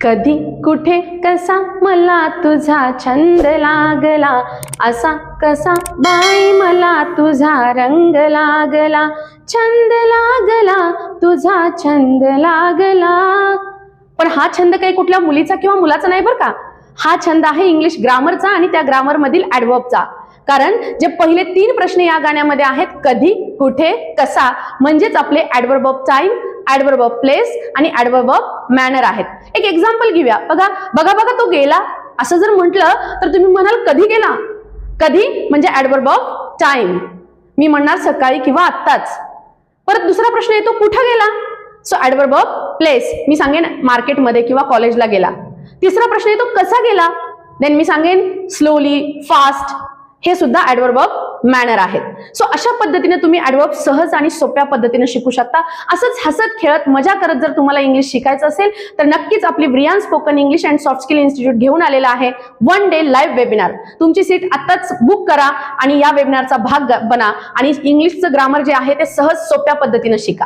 कधी कुठे कसा मला तुझा छंद लागला? असा कसा बाई मला तुझा रंग लागला? छंद लागला तुझा छंद लागला. पण हा छंद काही कुठल्या मुलीचा किंवा मुलाचा नाही बरं का? हा छंद आहे इंग्लिश ग्रामरचा आणि त्या ग्रामर मधील ऍडवर्बचा कारण जे पहिले तीन प्रश्न या गाण्यामध्ये आहेत कधी कुठे कसा म्हणजेच आपले adverb of time adverb of place आणि ऍडवर्ब ऑफ मॅनर आहेत. एक एक्झाम्पल घेऊया. बघा बघा बघा तो गेला. असं जर म्हटलं तर तुम्ही म्हणाल कधी गेला? कधी? म्हणजे ऍडवर्ब ऑफ टाइम मी म्हणणार सकाळी किंवा आत्ताच. परत दुसरा प्रश्न येतो कुठं गेला? सो ऍडवर्ब ऑफ प्लेस मी सांगेन मार्केटमध्ये किंवा कॉलेजला गेला. तिसरा प्रश्न येतो कसा गेला? देन मी सांगेन स्लोली फास्ट हे सुद्धा ऍडवर्ब ऑफ मॅनर आहेत. सो अशा पद्धतीने तुम्ही ऍडवर्ब सहज आणि सोप्या पद्धतीने शिकू शकता. असंच हसत खेळत मजा करत जर तुम्हाला इंग्लिश शिकायचं असेल तर नक्कीच आपली Brian spoken English and soft skill institute घेऊन आलेला आहे. वन डे लाईव्ह वेबिनार तुमची सीट आत्ताच बुक करा आणि या वेबिनारचा भाग बना आणि इंग्लिशचं ग्रामर जे आहे ते सहज सोप्या पद्धतीने शिका.